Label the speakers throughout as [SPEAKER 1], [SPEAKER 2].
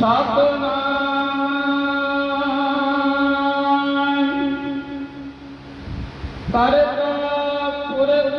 [SPEAKER 1] ਸਤਨਾਮ। ਕਰਤਾ ਪੁਰਖ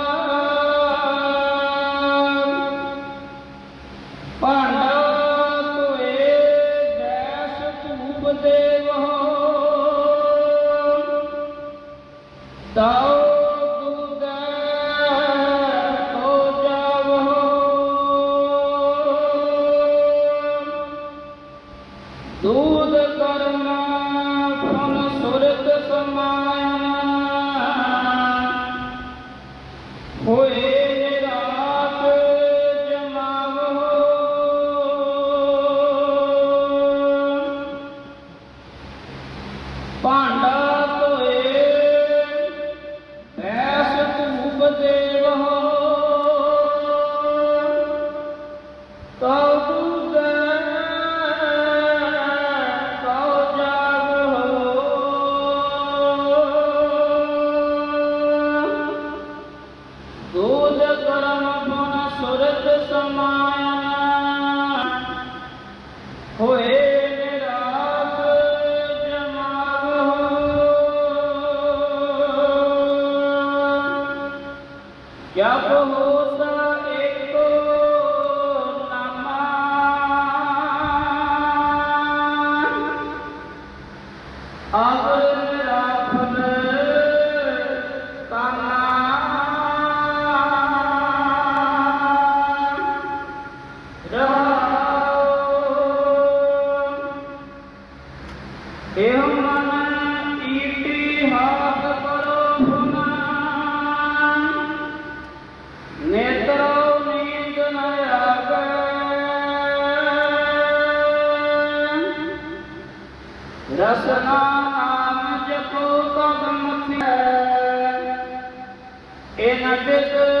[SPEAKER 1] ਦੂਦ ਕਰਮਾ ਫਨ ਸੁਰਤ ਸਮਾਇਆ Ele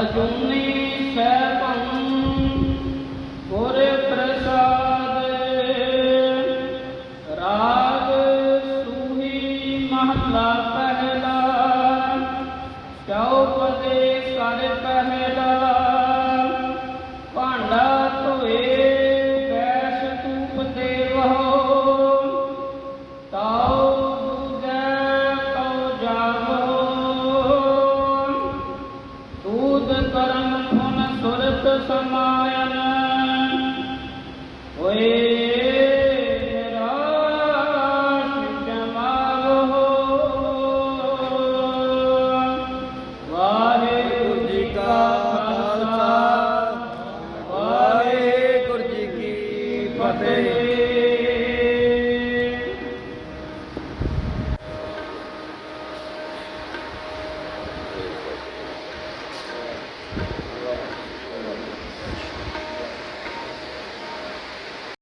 [SPEAKER 1] ਅਜੂਨੀ ਸੈਭੰ ਹੋਰੇ ਪ੍ਰਸਾਦ। ਰਾਗ ਸੂਹੀ ਮਹਲਾ ਸੂਦ ਕਰਮ ਫੁਨ ਸੁਰਤ ਸਮਾਇਨ ਹੋਏ